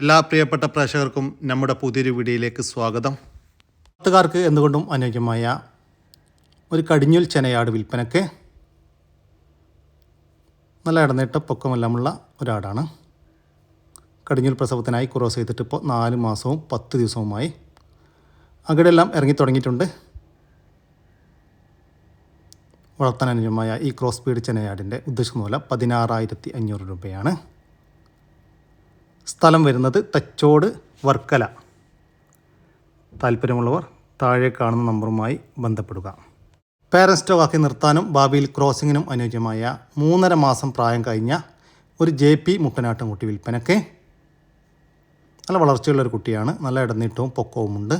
എല്ലാ പ്രിയപ്പെട്ട പ്രേക്ഷകർക്കും നമ്മുടെ പുതിയൊരു വീഡിയോയിലേക്ക് സ്വാഗതം. പത്തുകാർക്ക് എന്തുകൊണ്ടും അനുയോജ്യമായ ഒരു കടിഞ്ഞുൽ ചെനയാട് വിൽപ്പനയ്ക്ക് നല്ല ഇടനീട്ട പൊക്കമെല്ലാമുള്ള ഒരാടാണ്. കടിഞ്ഞുൽ പ്രസവത്തിനായി ക്രോസ് ചെയ്തിട്ട് ഇപ്പോൾ നാല് മാസവും പത്ത് ദിവസവുമായി അകിടെല്ലാം ഇറങ്ങി തുടങ്ങിയിട്ടുണ്ട്. വളർത്താൻ അനുയോജ്യമായ ഈ ക്രോസ് സ്പീഡ് ചെനയാടിന്റെ ഉദ്ദേശിക്കുന്ന പോലെ പതിനാറായിരത്തി അഞ്ഞൂറ് രൂപയാണ്. സ്ഥലം വരുന്നത് തച്ചോട് വർക്കല. താല്പര്യമുള്ളവർ താഴെ കാണുന്ന നമ്പറുമായി ബന്ധപ്പെടുക. പേരന്റ് സ്റ്റോക്കാക്കി നിർത്താനും ഭാവിയിൽ ക്രോസിങ്ങിനും അനുയോജ്യമായ മൂന്നര മാസം പ്രായം കഴിഞ്ഞ ഒരു ജെ പി മുട്ടനാട്ടം കുട്ടി വിൽപ്പനയ്ക്ക്. നല്ല വളർച്ചയുള്ള ഒരു കുട്ടിയാണ്. നല്ല ഇടനീട്ടവും പൊക്കവുമുണ്ട്.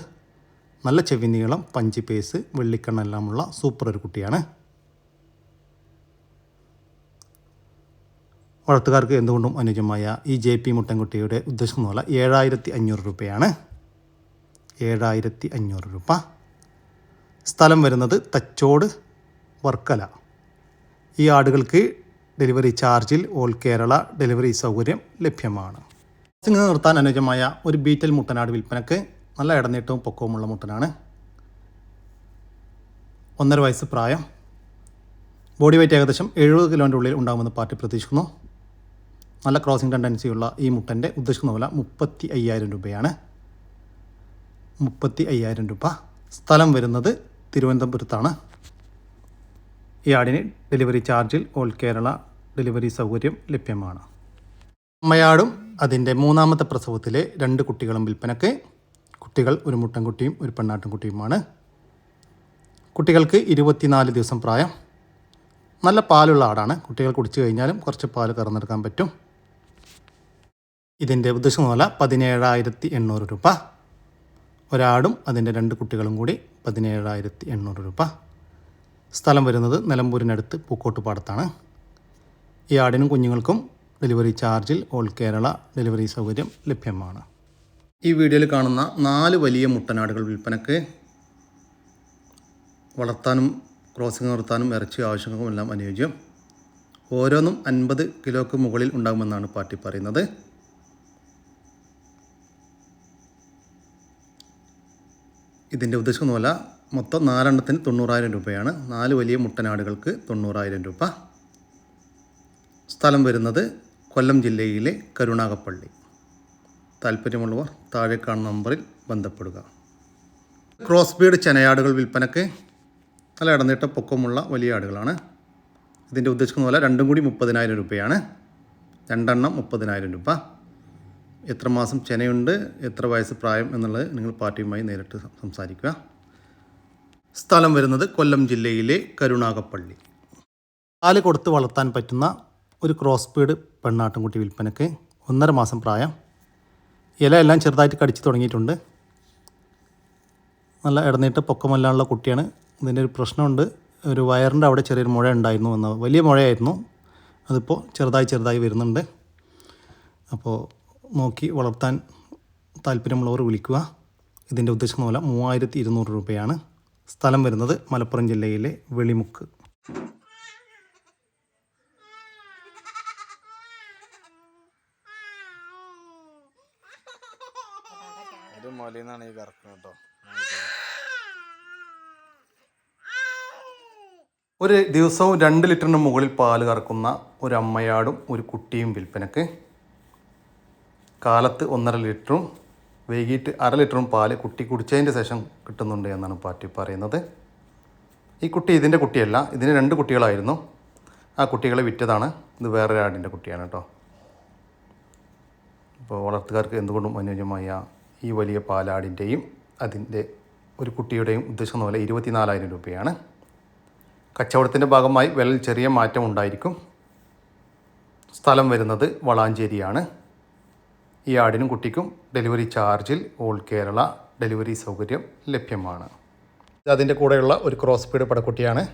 നല്ല ചെവി നീളം പഞ്ചി പേസ് വെള്ളിക്കണ്ണെല്ലാമുള്ള സൂപ്പർ ഒരു കുട്ടിയാണ്. വളർത്തുകാർക്ക് എന്തുകൊണ്ടും അനുയോജ്യമായ ഈ ജെ പി മുട്ടൻകുട്ടിയുടെ ഉദ്ദേശം പോലെ ഏഴായിരത്തി അഞ്ഞൂറ് രൂപയാണ്. ഏഴായിരത്തി അഞ്ഞൂറ് രൂപ. സ്ഥലം വരുന്നത് തച്ചോട് വർക്കല. ഈ ആടുകൾക്ക് ഡെലിവറി ചാർജിൽ ഓൾ കേരള ഡെലിവറി സൗകര്യം ലഭ്യമാണ്. ഇങ്ങനെ നിർത്താൻ അനുയോജ്യമായ ഒരു ബീറ്റൽ മുട്ടനാട് വിൽപ്പനക്ക് നല്ല ഇടനീട്ടവും പൊക്കവുമുള്ള മുട്ടനാണ്. ഒന്നര വയസ്സ് പ്രായം. ബോഡി വെയിറ്റ് ഏകദേശം എഴുപത് കിലോന്റെ ഉള്ളിൽ ഉണ്ടാകുമെന്ന് പാർട്ടി പ്രതീക്ഷിക്കുന്നു. നല്ല ക്രോസിംഗ് ടെൻഡൻസിയുള്ള ഈ മുട്ടന്റെ ഉദ്ദേശിക്കുന്ന വില മുപ്പത്തി അയ്യായിരം രൂപയാണ്. മുപ്പത്തി അയ്യായിരം രൂപ. സ്ഥലം വരുന്നത് തിരുവനന്തപുരത്താണ്. ഈ ആടിന് ഡെലിവറി ചാർജിൽ ഓൾ കേരള ഡെലിവറി സൗകര്യം ലഭ്യമാണ്. അമ്മയാടും അതിന്റെ മൂന്നാമത്തെ പ്രസവത്തിലെ രണ്ട് കുട്ടികളും വിൽപ്പനക്ക്. കുട്ടികൾ ഒരു മുട്ടൻകുട്ടിയും ഒരു പെണ്ണാട്ടുംകുട്ടിയുമാണ്. കുട്ടികൾക്ക് ഇരുപത്തിനാല് ദിവസം പ്രായം. നല്ല പാലുള്ള ആടാണ്. കുട്ടികൾ കുടിച്ചു കഴിഞ്ഞാലും കുറച്ച് പാൽ കറന്നെടുക്കാൻ പറ്റും. ഇതിന്റെ ഉദ്ദേശം പോലെ പതിനേഴായിരത്തി എണ്ണൂറ് രൂപ. ഒരാടും അതിന്റെ രണ്ട് കുട്ടികളും കൂടി പതിനേഴായിരത്തി എണ്ണൂറ് രൂപ. സ്ഥലം വരുന്നത് നിലമ്പൂരിനടുത്ത് പൂക്കോട്ടുപാടത്താണ്. ഈ ആടിനും കുഞ്ഞുങ്ങൾക്കും ഡെലിവറി ചാർജിൽ ഓൾ കേരള ഡെലിവറി സൗകര്യം ലഭ്യമാണ്. ഈ വീഡിയോയിൽ കാണുന്ന നാല് വലിയ മുട്ടനാടുകൾ വിൽപ്പനക്ക് വളർത്താനും ക്രോസിംഗ് നിർത്താനും ഇറച്ചി ആവശ്യങ്ങൾക്കുമെല്ലാം അനുയോജ്യം. ഓരോന്നും അൻപത് കിലോക്ക് മുകളിൽ ഉണ്ടാകുമെന്നാണ് പാർട്ടി പറയുന്നത്. ഇതിന്റെ ഉദ്ദേശമൊന്നുമല്ല മൊത്തം നാലെണ്ണത്തിന് തൊണ്ണൂറായിരം രൂപയാണ്. നാല് വലിയ മുട്ടനാടുകൾക്ക് തൊണ്ണൂറായിരം രൂപ. സ്ഥലം വരുന്നത് കൊല്ലം ജില്ലയിലെ കരുണാകപ്പള്ളി താല്പര്യമുള്ളവർ താഴെ കാണുന്ന നമ്പറിൽ ബന്ധപ്പെടുക. ക്രോസ് ബീഡ് ചെനയാടുകൾ വിൽപ്പനക്ക് നല്ല ഇടനീട്ട പൊക്കമുള്ള വലിയ ആടുകളാണ്. ഇതിന്റെ ഉദ്ദേശിക്കുന്ന പോലെ രണ്ടും കൂടി മുപ്പതിനായിരം രൂപയാണ്. രണ്ടെണ്ണം മുപ്പതിനായിരം രൂപ. എത്ര മാസം ചെനയുണ്ട് എത്ര വയസ്സ് പ്രായം എന്നുള്ളത് നിങ്ങൾ പാർട്ടിയുമായി നേരിട്ട് സംസാരിക്കുക. സ്ഥലം വരുന്നത് കൊല്ലം ജില്ലയിലെ കരുണാകപ്പള്ളി പാൽ കൊടുത്ത് വളർത്താൻ പറ്റുന്ന ഒരു ക്രോസ് പീഡ് പെണ്ണാട്ടുംകുട്ടി വിൽപ്പനയ്ക്ക് ഒന്നര മാസം പ്രായം. ഇല എല്ലാം ചെറുതായിട്ട് കടിച്ചു തുടങ്ങിയിട്ടുണ്ട്. നല്ല ഇടനീട്ട് പൊക്കമല്ലാനുള്ള കുട്ടിയാണ്. ഇതിന്റെ ഒരു പ്രശ്നമുണ്ട്. ഒരു വയറിന്റെ അവിടെ ചെറിയൊരു മുഴ ഉണ്ടായിരുന്നു എന്ന് വലിയ മുഴയായിരുന്നു. അതിപ്പോൾ ചെറുതായി ചെറുതായി വരുന്നുണ്ട്. അപ്പോൾ നോക്കി വളർത്താൻ താല്പര്യമുള്ളവർ വിളിക്കുക. ഇതിന്റെ ഉദ്ദേശം പോലെ മൂവായിരത്തി ഇരുന്നൂറ് രൂപയാണ് സ്ഥലം വരുന്നത് മലപ്പുറം ജില്ലയിലെ വെളിമുക്ക്. ഒരു മൊലിന്നാണ് ഈ കറക്കുന്നത് കേട്ടോ. ഒരു ദിവസവും രണ്ട് ലിറ്ററിന് മുകളിൽ പാൽ കറക്കുന്ന ഒരു അമ്മയാടും ഒരു കുട്ടിയും വിൽപ്പനക്ക്. കാലത്ത് ഒന്നര ലിറ്ററും വൈകിട്ട് അര ലിറ്ററും പാൽ കുട്ടി കുടിച്ചതിന്റെ ശേഷം കിട്ടുന്നുണ്ട് എന്നാണ് പാർട്ടി പറയുന്നത്. ഈ കുട്ടി ഇതിന്റെ കുട്ടിയല്ല ഇതിന് രണ്ട് കുട്ടികളായിരുന്നു. ആ കുട്ടികളെ വിറ്റതാണ്. ഇത് വേറെ ആടിന്റെ കുട്ടിയാണ് കേട്ടോ. അപ്പോൾ വളർത്തുകാർക്ക് എന്തുകൊണ്ടും അനുയോജ്യമായ ഈ വലിയ പാലാടിന്റെയും അതിന്റെ ഒരു കുട്ടിയുടെയും ഉദ്ദേശം പോലെ ഇരുപത്തിനാലായിരം രൂപയാണ്. കച്ചവടത്തിന്റെ ഭാഗമായി വിലയിൽ ചെറിയ മാറ്റം ഉണ്ടായിരിക്കും. സ്ഥലം വരുന്നത് വളാഞ്ചേരിയാണ്. ഈ ആടിനും കുട്ടിക്കും ഡെലിവറി ചാർജിൽ ഓൾ കേരള ഡെലിവറി സൗകര്യം ലഭ്യമാണ്. ഇത് അതിന്റെ കൂടെയുള്ള ഒരു ക്രോസ് പീഡ് പടക്കുട്ടിയാണ്.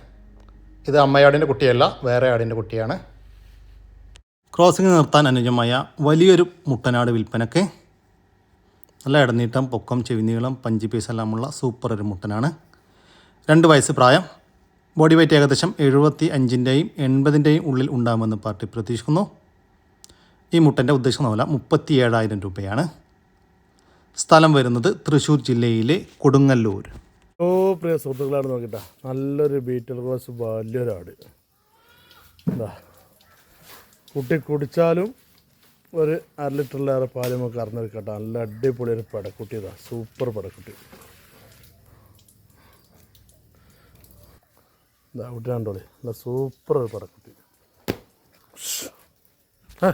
ഇത് അമ്മയാടിന്റെ കുട്ടിയല്ല വേറെ ആടിന്റെ കുട്ടിയാണ്. ക്രോസിംഗ് നിർത്താൻ അനുജമായ വലിയൊരു മുട്ടനാട് വിൽപ്പനക്ക് നല്ല ഇടനീട്ടം പൊക്കം ചെവിനീളം പഞ്ചി പീസ് എല്ലാമുള്ള സൂപ്പർ ഒരു മുട്ടനാണ്. രണ്ട് വയസ്സ് പ്രായം. ബോഡി വെയ്റ്റ് ഏകദേശം എഴുപത്തി അഞ്ചിന്റെയും എൺപതിന്റെയും ഉള്ളിൽ ഉണ്ടാകുമെന്ന് പാർട്ടി പ്രതീക്ഷിക്കുന്നു. ഈ മുട്ടന്റെ ഉദ്ദേശിക്കുന്ന വില മുപ്പത്തി ഏഴായിരം രൂപയാണ്. സ്ഥലം വരുന്നത് തൃശ്ശൂർ ജില്ലയിലെ കൊടുങ്ങല്ലൂർ. ഓ പ്രിയ സുഹൃത്തുക്കളാണ് നോക്കിട്ട. നല്ലൊരു ബീറ്റൽ ക്രോസ് വലിയൊരാട്. എന്താ കുട്ടി കുടിച്ചാലും ഒരു അര ലിറ്ററിലേറെ പാൽ നമുക്ക് അറിഞ്ഞെടുക്കട്ടെ നല്ല അടിപൊളി ഒരു പടക്കുട്ടി ഇതാ. സൂപ്പർ പടക്കുട്ടി. ഇതാ കുട്ടി കണ്ടോളി. നല്ല സൂപ്പർ ഒരു പടക്കുട്ടി. ഹേ.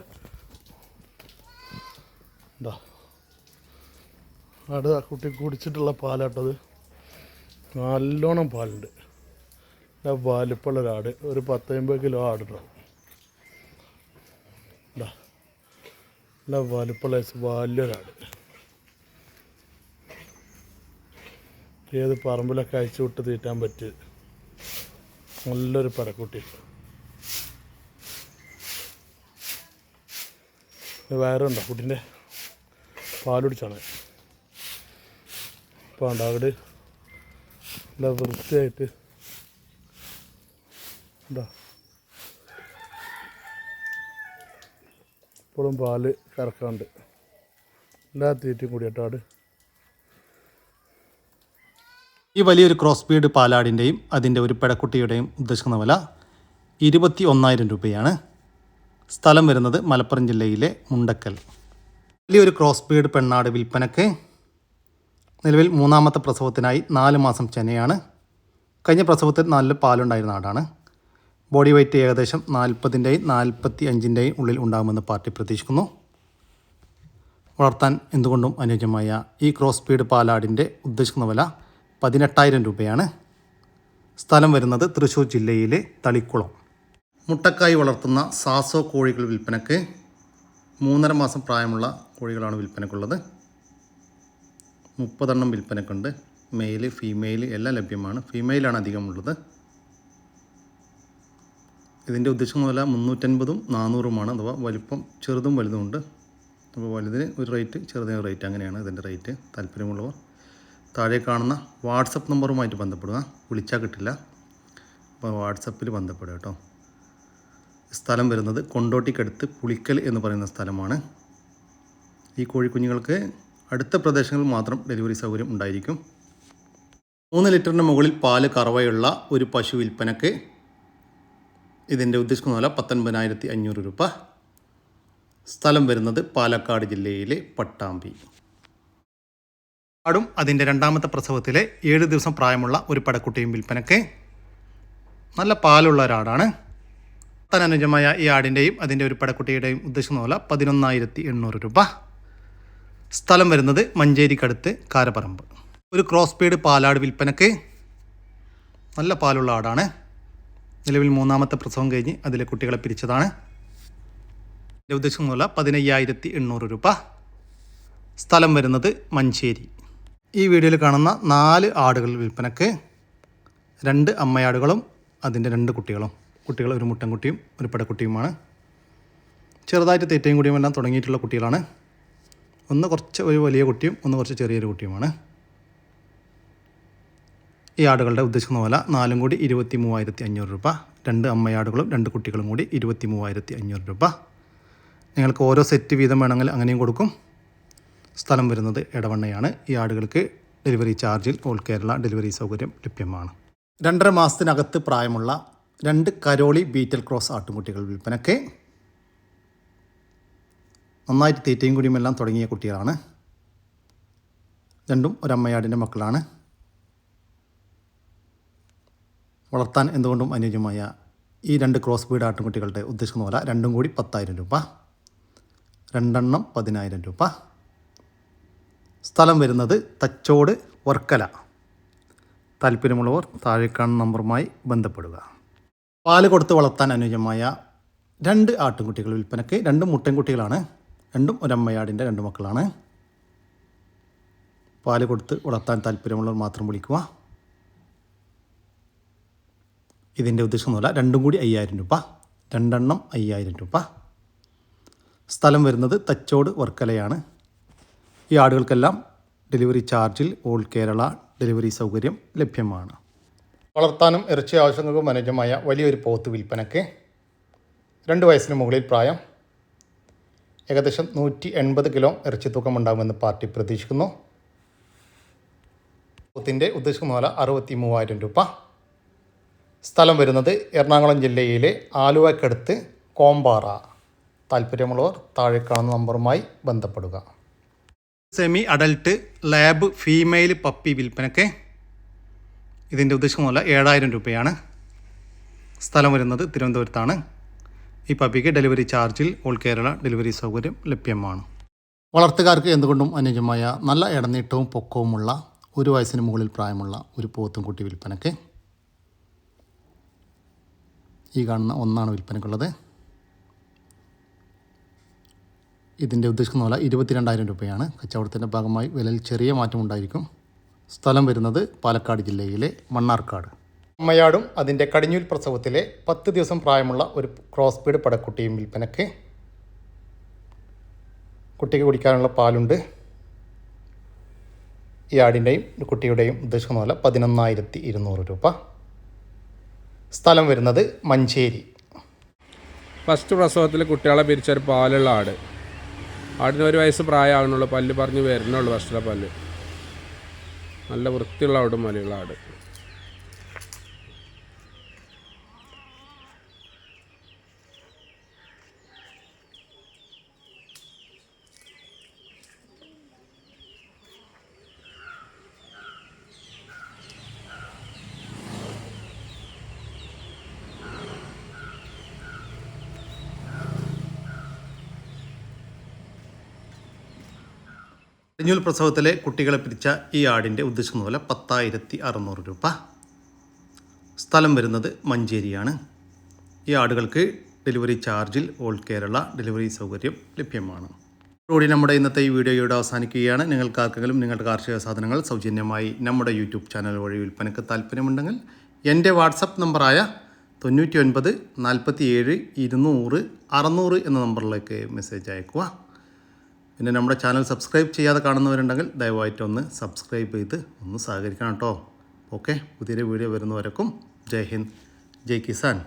ഇതാ അടുത്ത കുട്ടി കുടിച്ചിട്ടുള്ള പാലാട്ടത് നല്ലോണം പാലുണ്ട്. നല്ല വലിപ്പമുള്ള ഒരാട് ഒരു പത്തൊമ്പത് കിലോ ആടുണ്ടാവും ഇതാ ഒരു വലിയൊരാട് ഏത് പറമ്പിലൊക്കെ അയച്ചു വിട്ട് തീറ്റാൻ പറ്റി നല്ലൊരു പടക്കുട്ടി ഇത് വയറുണ്ടോ കുട്ടീന്റെ? പാലുടിച്ചാണ്. ഇപ്പോൾ ഉണ്ടോ അവിടെ നല്ല വൃത്തിയായിട്ട്. എന്താ? ഇപ്പോഴും പാൽ കറക്കാണ്ട്. എല്ലാ തീറ്റയും കൂടിയിട്ടാട് ഈ വലിയൊരു ക്രോസ് ബീഡ് പാലാടിന്റെയും അതിന്റെ ഒരു പെടക്കുട്ടിയുടെയും ഉദ്ദേശിക്കുന്ന വില ഇരുപത്തി ഒന്നായിരം രൂപയാണ്. സ്ഥലം വരുന്നത് മലപ്പുറം ജില്ലയിലെ മുണ്ടക്കൽ. വലിയൊരു ക്രോസ് ബീഡ് പെണ്ണാട് വിൽപ്പനയ്ക്ക് നിലവിൽ മൂന്നാമത്തെ പ്രസവത്തിനായി നാല് മാസം ചെനയാണ് കഴിഞ്ഞ പ്രസവത്തിൽ നല്ല പാലുണ്ടായിരുന്ന ആടാണ്. ബോഡി വെയ്റ്റ് ഏകദേശം നാൽപ്പതിന്റെയും നാൽപ്പത്തി അഞ്ചിന്റെയും ഉള്ളിൽ ഉണ്ടാകുമെന്ന് പാർട്ടി പ്രതീക്ഷിക്കുന്നു. വളർത്താൻ എന്തുകൊണ്ടും അനുയോജ്യമായ ഈ ക്രോസ് സ്പീഡ് പാലാടിന്റെ ഉദ്ദേശിക്കുന്ന വില പതിനെട്ടായിരം രൂപയാണ്. സ്ഥലം വരുന്നത് തൃശ്ശൂർ ജില്ലയിലെ തളിക്കുളം. മുട്ടക്കായി വളർത്തുന്ന സാസോ കോഴികൾ വിൽപ്പനയ്ക്ക് മൂന്നര മാസം പ്രായമുള്ള കോഴികളാണ് വിൽപ്പനക്കുള്ളത്. മുപ്പതെണ്ണം വിൽപ്പനക്കുണ്ട്. മെയിൽ ഫീമെയിൽ എല്ലാം ലഭ്യമാണ്. ഫീമെയിലാണ് അധികമുള്ളത്. ഇതിന്റെ ഉദ്ദേശിക്കുന്ന വില മുന്നൂറ്റൻപതും നാനൂറുമാണ് അഥവാ വലിപ്പം ചെറുതും വലുതുമുണ്ട്. അപ്പോൾ വലുതിന് ഒരു റേറ്റ് ചെറുതിന് റേറ്റ് അങ്ങനെയാണ് ഇതിന്റെ റേറ്റ് താല്പര്യമുള്ളവർ. താഴെ കാണുന്ന വാട്സപ്പ് നമ്പറുമായിട്ട് ബന്ധപ്പെടുക. വിളിച്ചാൽ കിട്ടില്ല. അപ്പോൾ വാട്സപ്പിൽ ബന്ധപ്പെടുക കേട്ടോ. സ്ഥലം വരുന്നത് കൊണ്ടോട്ടിക്കടുത്ത് പുളിക്കൽ എന്ന് പറയുന്ന സ്ഥലമാണ്. ഈ കോഴിക്കുഞ്ഞുങ്ങൾക്ക് അടുത്ത പ്രദേശങ്ങളിൽ മാത്രം ഡെലിവറി സൗകര്യം ഉണ്ടായിരിക്കും. മൂന്ന് ലിറ്ററിന് മുകളിൽ പാൽ കറവയുള്ള ഒരു പശു വിൽപ്പനക്ക് ഇതിന്റെ ഉദ്ദേശിക്കുന്ന വില പത്തൊൻപതിനായിരത്തി അഞ്ഞൂറ് രൂപ. സ്ഥലം വരുന്നത് പാലക്കാട് ജില്ലയിലെ പട്ടാമ്പി. ആടും അതിന്റെ രണ്ടാമത്തെ പ്രസവത്തിലെ ഏഴ് ദിവസം പ്രായമുള്ള ഒരു പടക്കുട്ടിയും വിൽപ്പനക്ക്. നല്ല പാലുള്ള ഒരാടാണ്. അനുജമായ ഈ ആടിന്റെയും അതിന്റെ ഒരു പടക്കുട്ടിയുടെയും ഉദ്ദേശിക്കുന്ന പോലെ പതിനൊന്നായിരത്തി എണ്ണൂറ് രൂപ. സ്ഥലം വരുന്നത് മഞ്ചേരിക്കടുത്ത് കാരപ്പറമ്പ് ഒരു ക്രോസ് പാലാട് വിൽപ്പനക്ക് നല്ല പാലുള്ള ആടാണ്. നിലവിൽ മൂന്നാമത്തെ പ്രസവം കഴിഞ്ഞ് അതിലെ കുട്ടികളെ പിരിച്ചതാണ്. എന്റെ ഉദ്ദേശം മൂല പതിനയ്യായിരത്തി എണ്ണൂറ് രൂപ. സ്ഥലം വരുന്നത് മഞ്ചേരി. ഈ വീഡിയോയിൽ കാണുന്ന നാല് ആടുകൾ വിൽപ്പനക്ക്. രണ്ട് അമ്മയാടുകളും അതിന്റെ രണ്ട് കുട്ടികളും. കുട്ടികൾ ഒരു മുട്ടൻകുട്ടിയും ഒരു പെടക്കുട്ടിയുമാണ്. ചെറുതായിട്ട് തെറ്റയും കുടിയും എല്ലാം തുടങ്ങിയിട്ടുള്ള കുട്ടികളാണ്. ഒന്ന് കുറച്ച് ഒരു വലിയ കുട്ടിയും ഒന്ന് കുറച്ച് ചെറിയൊരു കുട്ടിയുമാണ്. ഈ ആടുകളുടെ ഉദ്ദേശിക്കുന്ന പോലെ നാലും കൂടി ഇരുപത്തി മൂവായിരത്തി അഞ്ഞൂറ് രൂപ. രണ്ട് അമ്മയാടുകളും രണ്ട് കുട്ടികളും കൂടി ഇരുപത്തി മൂവായിരത്തി അഞ്ഞൂറ് രൂപ. നിങ്ങൾക്ക് ഓരോ സെറ്റ് വീതം വേണമെങ്കിൽ അങ്ങനെയും കൊടുക്കും. സ്ഥലം വരുന്നത് ഇടവണ്ണയാണ് ഈ ആടുകൾക്ക് ഡെലിവറി ചാർജിൽ ഓൾ കേരള ഡെലിവറി സൗകര്യം ലഭ്യമാണ്. രണ്ടര മാസത്തിനകത്ത് പ്രായമുള്ള രണ്ട് കരോളി ബീറ്റൽ ക്രോസ് ആട്ടുംകുട്ടികൾ വിൽപ്പനയ്ക്ക് നന്നായിട്ട് തീറ്റയും കുടിയും എല്ലാം തുടങ്ങിയ കുട്ടികളാണ്. രണ്ടും ഒരമ്മയാടിന്റെ മക്കളാണ്. വളർത്താൻ എന്തുകൊണ്ടും അനുയോജ്യമായ ഈ രണ്ട് ക്രോസ് ബീഡ് ആട്ടുംകുട്ടികളുടെ ഉദ്ദേശിക്കുന്ന പോലെ രണ്ടും കൂടി പത്തായിരം രൂപ രണ്ടെണ്ണം പതിനായിരം രൂപ. സ്ഥലം വരുന്നത് തച്ചോട് വർക്കല. താല്പര്യമുള്ളവർ താഴെ കാണുന്ന നമ്പറുമായി ബന്ധപ്പെടുക. പാൽ കൊടുത്ത് വളർത്താൻ അനുയോജ്യമായ രണ്ട് ആട്ടുംകുട്ടികൾ വിൽപ്പനയ്ക്ക് രണ്ടും മുട്ടൻകുട്ടികളാണ് രണ്ടും ഒരമ്മയാടിന്റെ രണ്ട് മക്കളാണ്. പാൽ കൊടുത്ത് വളർത്താൻ താല്പര്യമുള്ളവർ മാത്രം വിളിക്കുക. ഇതിന്റെ ഉദ്ദേശം എന്നല്ല രണ്ടും കൂടി അയ്യായിരം രൂപ രണ്ടെണ്ണം അയ്യായിരം രൂപ. സ്ഥലം വരുന്നത് തച്ചോട് വർക്കലയാണ്. ഈ ആടുകൾക്കെല്ലാം ഡെലിവറി ചാർജിൽ ഓൾ കേരള ഡെലിവറി സൗകര്യം ലഭ്യമാണ്. വളർത്താനും ഇറച്ചി ആവശ്യങ്ങൾക്കും അനുജമായ വലിയൊരു പോത്ത് വിൽപ്പനയ്ക്ക് രണ്ട് വയസ്സിന് മുകളിൽ പ്രായം. ഏകദേശം നൂറ്റി എൺപത് കിലോ ഇറച്ചി തൂക്കം ഉണ്ടാകുമെന്ന് പാർട്ടി പ്രതീക്ഷിക്കുന്നു. പോത്തിന്റെ ഉദ്ദേശിക്കുന്ന വില അറുപത്തി മൂവായിരം രൂപ. സ്ഥലം വരുന്നത് എറണാകുളം ജില്ലയിലെ ആലുവക്കടുത്ത് കോമ്പാറ. താല്പര്യമുള്ളവർ താഴെ കാണുന്ന നമ്പറുമായി ബന്ധപ്പെടുക. Semi adult lab female puppy വിൽപ്പനയ്ക്ക് ഇതിന്റെ ഉദ്ദേശമല്ല ഏഴായിരം രൂപയാണ് സ്ഥലം വരുന്നത് തിരുവനന്തപുരത്താണ്. ഈ പപ്പിക്ക് ഡെലിവറി ചാർജിൽ ഓൾ കേരള ഡെലിവറി സൗകര്യം ലഭ്യമാണ്. വളർത്തുകാർക്ക് എന്തുകൊണ്ടും അനുയോജ്യമായ നല്ല ഇടനീട്ടവും പൊക്കവുമുള്ള ഒരു വയസ്സിന് മുകളിൽ പ്രായമുള്ള ഒരു പോത്തും കുട്ടി വിൽപ്പനയ്ക്ക്. ഈ കാണുന്ന ഒന്നാണ് വിൽപ്പനയ്ക്കുള്ളത്. ഇതിന്റെ ഉദ്ദേശിക്കുന്ന പോലെ ഇരുപത്തിരണ്ടായിരം രൂപയാണ്. കച്ചവടത്തിന്റെ ഭാഗമായി വിലയിൽ ചെറിയ മാറ്റമുണ്ടായിരിക്കും. സ്ഥലം വരുന്നത് പാലക്കാട് ജില്ലയിലെ മണ്ണാർക്കാട്. അമ്മയാടും അതിന്റെ കടിഞ്ഞൂൽ പ്രസവത്തിലെ പത്ത് ദിവസം പ്രായമുള്ള ഒരു ക്രോസ് ബീഡ് പടക്കുട്ടിയും വിൽപ്പനക്ക് കുട്ടിക്ക് കുടിക്കാനുള്ള പാലുണ്ട്. ഈ ആടിന്റെയും കുട്ടിയുടെയും ഉദ്ദേശിക്കുന്ന പോലെ പതിനൊന്നായിരത്തി ഇരുന്നൂറ് രൂപ. സ്ഥലം വരുന്നത് മഞ്ചേരി. ഫസ്റ്റ് പ്രസവത്തിൽ കുട്ടികളെ പിരിച്ചൊരു പാലുള്ള ആട്. ആടിന് ഒരു വയസ്സ് പ്രായമാകുന്നുള്ളൂ പല്ല് പറഞ്ഞ് വരുന്നുള്ളൂ ഫസ്റ്റിലെ പല്ല്. നല്ല വൃത്തിയുള്ള ആടും മലയുള്ള ആട്. കടിഞ്ഞൂൽ പ്രസവത്തിലെ കുട്ടികളെ പിരിച്ച ഈ ആടിന്റെ ഉദ്ദേശിക്കുന്ന പോലെ പത്തായിരത്തി അറുന്നൂറ് രൂപ. സ്ഥലം വരുന്നത് മഞ്ചേരിയാണ്. ഈ ആടുകൾക്ക് ഡെലിവറി ചാർജിൽ ഓൾ കേരള ഡെലിവറി സൗകര്യം ലഭ്യമാണ്. കൂടി നമ്മുടെ ഇന്നത്തെ ഈ വീഡിയോയോട് അവസാനിക്കുകയാണ്. നിങ്ങൾക്ക് ആർക്കെങ്കിലും നിങ്ങളുടെ കാർഷിക സാധനങ്ങൾ സൗജന്യമായി നമ്മുടെ യൂട്യൂബ് ചാനൽ വഴി വിൽപ്പനയ്ക്ക് താല്പര്യമുണ്ടെങ്കിൽ എന്റെ വാട്സപ്പ് നമ്പറായ തൊണ്ണൂറ്റി ഒൻപത് നാൽപ്പത്തി ഏഴ് ഇരുന്നൂറ് അറുന്നൂറ് എന്ന നമ്പറിലേക്ക് മെസ്സേജ് അയക്കുക പിന്നെ നമ്മുടെ ചാനൽ സബ്സ്ക്രൈബ് ചെയ്യാതെ കാണുന്നവരുണ്ടെങ്കിൽ ദയവായിട്ട് ഒന്ന് സബ്സ്ക്രൈബ് ചെയ്ത് ഒന്ന് സഹകരിക്കണം കേട്ടോ. ഓക്കെ പുതിയൊരു വീഡിയോ വരുന്നവരക്കും ജയ് ഹിന്ദ് ജയ് കിസാൻ.